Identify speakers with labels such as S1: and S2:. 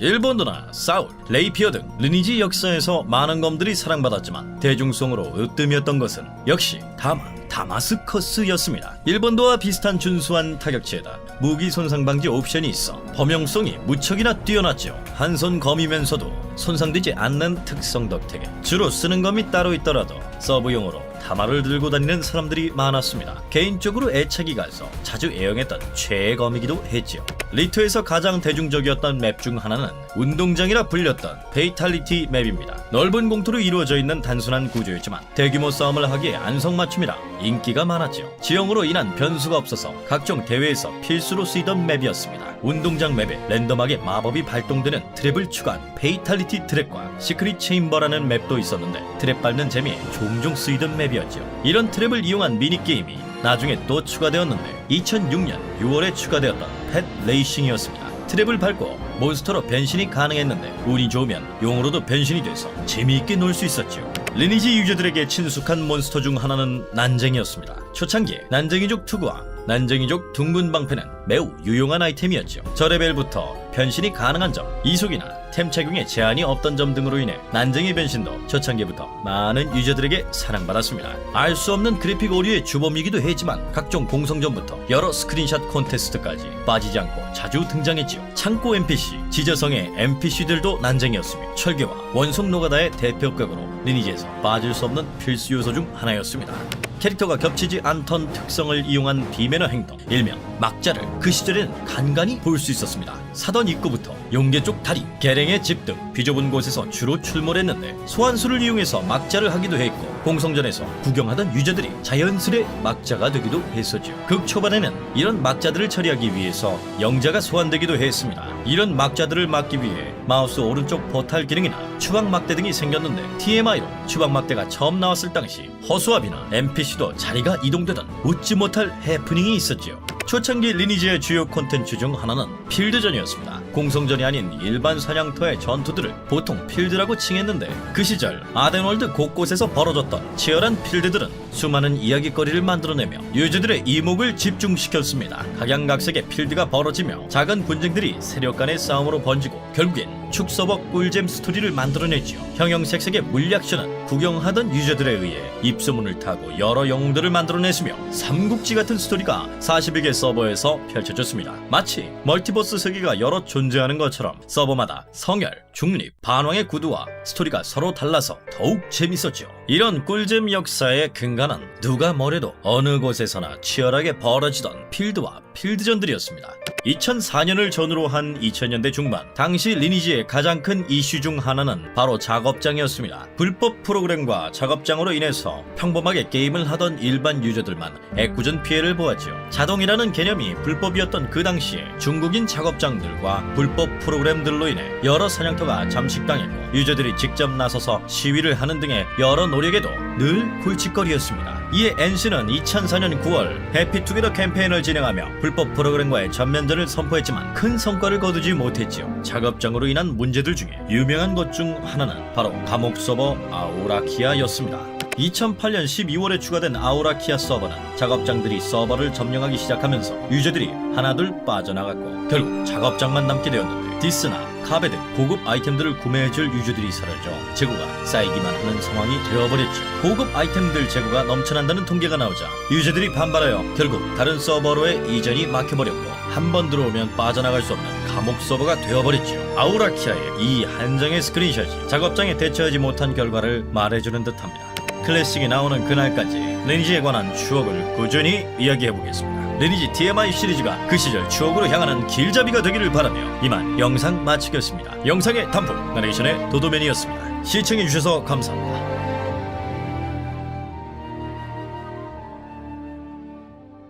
S1: 일본도나 사울, 레이피어 등 리니지 역사에서 많은 검들이 사랑받았지만 대중성으로 으뜸이었던 것은 역시 다마, 다마스커스였습니다. 일본도와 비슷한 준수한 타격체에다 무기 손상 방지 옵션이 있어 범용성이 무척이나 뛰어났죠. 한 손 검이면서도 손상되지 않는 특성 덕택에 주로 쓰는 검이 따로 있더라도 서브용으로 다마를 들고 다니는 사람들이 많았습니다. 개인적으로 애착이 가서 자주 애용했던 최애 검이기도 했지요. 리트에서 가장 대중적이었던 맵 중 하나는 운동장이라 불렸던 페이탈리티 맵입니다. 넓은 공터로 이루어져 있는 단순한 구조였지만 대규모 싸움을 하기에 안성맞춤이라 인기가 많았죠. 지형으로 인한 변수가 없어서 각종 대회에서 필수로 쓰이던 맵이었습니다. 운동장 맵에 랜덤하게 마법이 발동되는 트랩을 추가한 페이탈리티 트랩과 시크릿 체인버라는 맵도 있었는데 트랩 밟는 재미에 종종 쓰이던 맵 이었죠. 이런 트랩을 이용한 미니게임이 나중에 또 추가되었는데 2006년 6월에 추가되었던 펫 레이싱이었습니다. 트랩을 밟고 몬스터로 변신이 가능했는데 운이 좋으면 용으로도 변신이 돼서 재미있게 놀 수 있었죠. 리니지 유저들에게 친숙한 몬스터 중 하나는 난쟁이였습니다. 초창기에 난쟁이족 투구와 난쟁이족 둥근 방패는 매우 유용한 아이템이었죠. 저레벨부터 변신이 가능한 점, 이속이나 템 착용에 제한이 없던 점 등으로 인해 난쟁이 변신도 초창기부터 많은 유저들에게 사랑받았습니다. 알 수 없는 그래픽 오류의 주범이기도 했지만 각종 공성전부터 여러 스크린샷 콘테스트까지 빠지지 않고 자주 등장했지요. 창고 NPC, 지저성의 NPC들도 난쟁이였으며 철괴와 원속 노가다의 대표격으로 리니지에서 빠질 수 없는 필수 요소 중 하나였습니다. 캐릭터가 겹치지 않던 특성을 이용한 비매너 행동, 일명 막자를 그 시절에는 간간히 볼 수 있었습니다. 사던 입구부터 용계 쪽 다리, 계랭의 집 등 비좁은 곳에서 주로 출몰했는데 소환수를 이용해서 막자를 하기도 했고 공성전에서 구경하던 유저들이 자연스레 막자가 되기도 했었죠. 극 초반에는 이런 막자들을 처리하기 위해서 영자가 소환되기도 했습니다. 이런 막자들을 막기 위해 마우스 오른쪽 포탈 기능이나 추방 막대 등이 생겼는데 TMI로 추방 막대가 처음 나왔을 당시 허수아비나 NPC도 자리가 이동되던 웃지 못할 해프닝이 있었지요. 초창기 리니지의 주요 콘텐츠 중 하나는 필드전이었습니다. 공성전이 아닌 일반 사냥터의 전투들을 보통 필드라고 칭했는데 그 시절 아덴월드 곳곳에서 벌어졌던 치열한 필드들은 수많은 이야기거리를 만들어내며 유저들의 이목을 집중시켰습니다. 각양각색의 필드가 벌어지며 작은 분쟁들이 세력 간의 싸움으로 번지고 결국엔 축서버 꿀잼 스토리를 만들어내지요. 형형색색의 물리액션은 구경하던 유저들에 의해 입소문을 타고 여러 영웅들을 만들어냈으며 삼국지 같은 스토리가 42개 서버에서 펼쳐졌습니다. 마치 멀티버스 세계가 여러 존재하는 것처럼 서버마다 성혈, 중립, 반왕의 구두와 스토리가 서로 달라서 더욱 재밌었죠. 이런 꿀잼 역사의 근간은 누가 뭐래도 어느 곳에서나 치열하게 벌어지던 필드와 필드전들이었습니다. 2004년을 전후로 한 2000년대 중반 당시 리니지의 가장 큰 이슈 중 하나는 바로 작업장이었습니다. 불법 프로그램과 작업장으로 인해서 평범하게 게임을 하던 일반 유저들만 애꿎은 피해를 보았죠. 자동이라는 개념이 불법이었던 그 당시에 중국인 작업장들과 불법 프로그램들로 인해 여러 사냥터가 잠식당했고 유저들이 직접 나서서 시위를 하는 등의 여러 노력에도 늘 골칫거리였습니다. 이에 NC는 2004년 9월 해피투게더 캠페인을 진행하며 불법 프로그램과의 전면전을 선포했지만 큰 성과를 거두지 못했지요. 작업장으로 인한 문제들 중에 유명한 것 중 하나는 바로 감옥 서버 아우라키아였습니다. 2008년 12월에 추가된 아우라키아 서버는 작업장들이 서버를 점령하기 시작하면서 유저들이 하나둘 빠져나갔고 결국 작업장만 남게 되었는데 디스나 카베 등 고급 아이템들을 구매해줄 유저들이 사라져 재고가 쌓이기만 하는 상황이 되어버렸죠. 고급 아이템들 재고가 넘쳐난다는 통계가 나오자 유저들이 반발하여 결국 다른 서버로의 이전이 막혀버렸고 한 번 들어오면 빠져나갈 수 없는 감옥 서버가 되어버렸죠. 아우라키아의 이 한 장의 스크린샷이 작업장에 대처하지 못한 결과를 말해주는 듯합니다. 클래식이 나오는 그날까지 리니지에 관한 추억을 꾸준히 이야기해보겠습니다. 리니지 TMI 시리즈가 그 시절 추억으로 향하는 길잡이가 되기를 바라며 이만 영상 마치겠습니다. 영상의 단풍 나레이션의 도도맨이었습니다. 시청해주셔서 감사합니다.